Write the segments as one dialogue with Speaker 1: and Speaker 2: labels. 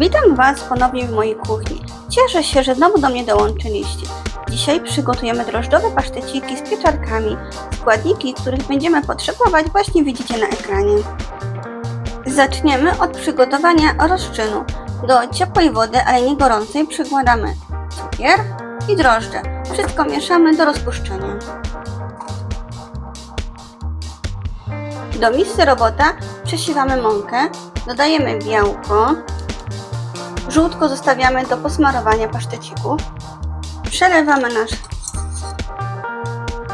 Speaker 1: Witam Was ponownie w mojej kuchni. Cieszę się, że znowu do mnie dołączyliście. Dzisiaj przygotujemy drożdżowe paszteciki z pieczarkami. Składniki, których będziemy potrzebować właśnie widzicie na ekranie. Zaczniemy od przygotowania rozczynu. Do ciepłej wody, ale nie gorącej, przykładamy cukier i drożdże. Wszystko mieszamy do rozpuszczenia. Do misy robota przesiewamy mąkę, dodajemy białko, żółtko zostawiamy do posmarowania pasztecików, przelewamy nasz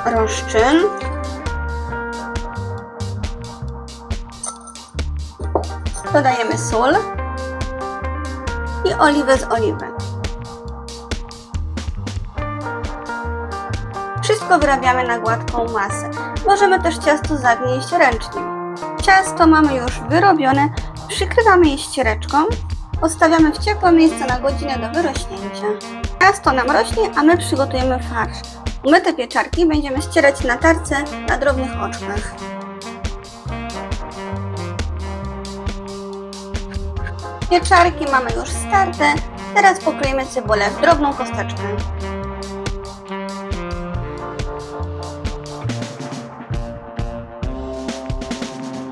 Speaker 1: rozczyn, dodajemy sól i oliwę z oliwek. Wszystko wyrabiamy na gładką masę. Możemy też ciasto zagnieść ręcznie. Ciasto mamy już wyrobione, przykrywamy je ściereczką, odstawiamy w ciepłe miejsce na godzinę do wyrośnięcia. Ciasto nam rośnie, a my przygotujemy farsz. Umyte pieczarki będziemy ścierać na tarce na drobnych oczkach. Pieczarki mamy już starte, teraz pokroimy cebulę w drobną kosteczkę.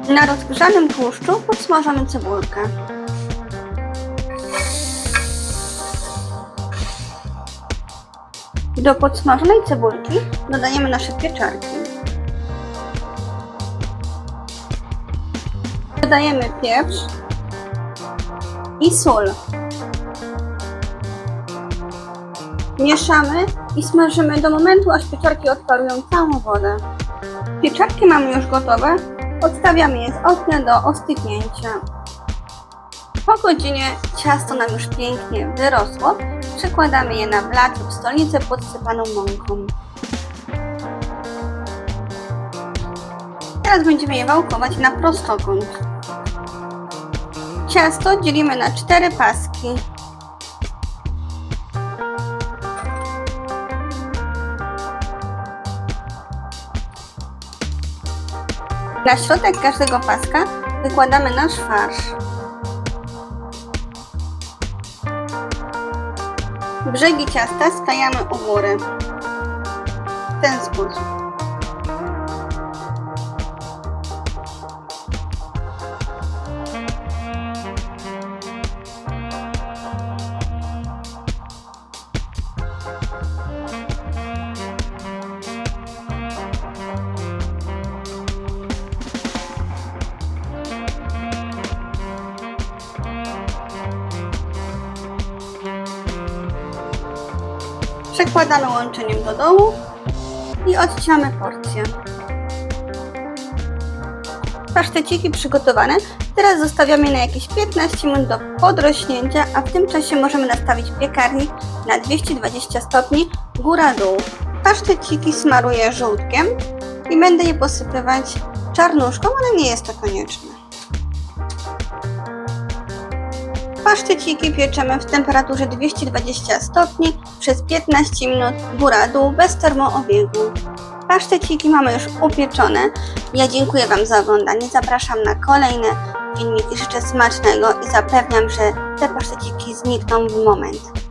Speaker 1: Na rozgrzanym tłuszczu podsmażamy cebulkę. Do podsmażonej cebulki dodajemy nasze pieczarki. Dodajemy pieprz i sól. Mieszamy i smażymy do momentu, aż pieczarki odparują całą wodę. Pieczarki mamy już gotowe, Odstawiamy je z ognia do ostygnięcia. Po godzinie ciasto nam już pięknie wyrosło. Przekładamy je na blat lub stolicę podsypaną mąką. Teraz będziemy je wałkować na prostokąt. Ciasto dzielimy na cztery paski. Na środek każdego paska wykładamy nasz farsz. Brzegi ciasta sklejamy u góry. W ten sposób. Przekładamy łączeniem do dołu i odcinamy porcję. Paszteciki przygotowane. Teraz zostawiamy na jakieś 15 minut do podrośnięcia, a w tym czasie możemy nastawić piekarnik na 220 stopni góra-dół. Paszteciki smaruję żółtkiem i będę je posypywać czarnuszką, ale nie jest to konieczne. Paszteciki pieczemy w temperaturze 220 stopni przez 15 minut góra-dół bez termoobiegu. Paszteciki mamy już upieczone. Ja dziękuję Wam za oglądanie. Zapraszam na kolejne filmiki. Życzę smacznego i zapewniam, że te paszteciki znikną w moment.